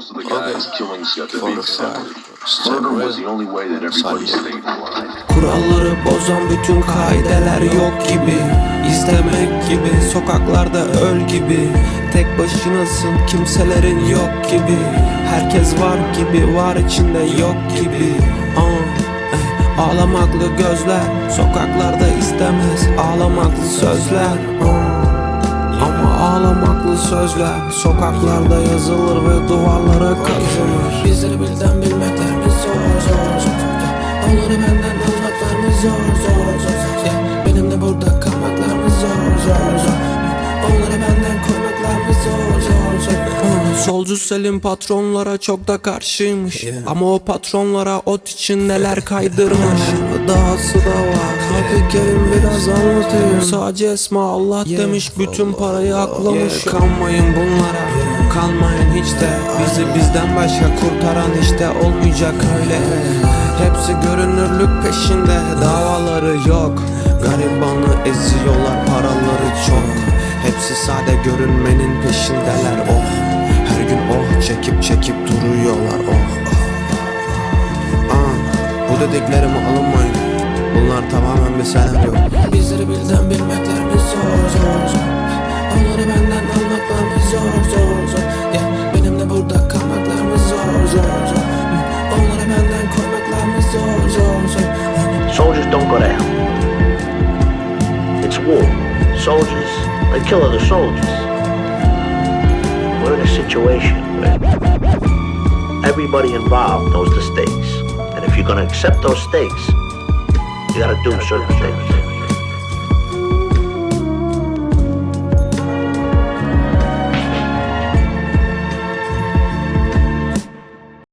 most of the guys' Forty accepted. five. Murder was the only way that everybody stayed alive. Kuralları bozan bütün kaideler yok gibi. İzlemek gibi Sokaklarda öl gibi. Tek başınasın kimselerin yok gibi. Herkes var gibi var içinde yok gibi. Aa, eh, Ağlamaklı gözler Sokaklarda istemez Ağlamaklı sözler. Aa, Ama ağlamaklı sözler Sokaklarda yazılır ve duvarlara kazınır Bizleri bilden bilmekler mi zor zor zor. Onları benden almaklar mı zor zor zor. Yeah. Benim de burada kalmaklar mı zor zor zor. Onları benden koymaklar mı zor zor zor. Solcu Selim patronlara çok da karşıymış. Ama o patronlara ot için neler kaydırmış. Dahası da var. Hadi gelin biraz anlatayım. Sadece Esma Allah demiş bütün parayı aklamış. Kanmayın bunlara Kalmayın hiç de. Bizi bizden başka kurtaran işte olmayacak öyle. Hepsi görünürlük peşinde Davaları yok. Garibanı eziyorlar paraları çok. Hepsi sade görünmenin peşindeler oh. Her gün oh çekip çekip duruyorlar oh. Aa, Bu dediklerime alınmayın. Bunlar tamamen bir senaryo Bizleri bilden bilmekler mi zor zor zor. Onları benden zor zor zor yeah, Benim de burada zor zor zor benden zor zor zor Soldiers don't go to hell. It's war. Soldiers, they kill other soldiers. We're in a situation where everybody involved knows the stakes. And if you're going to accept those stakes, you got to do certain things.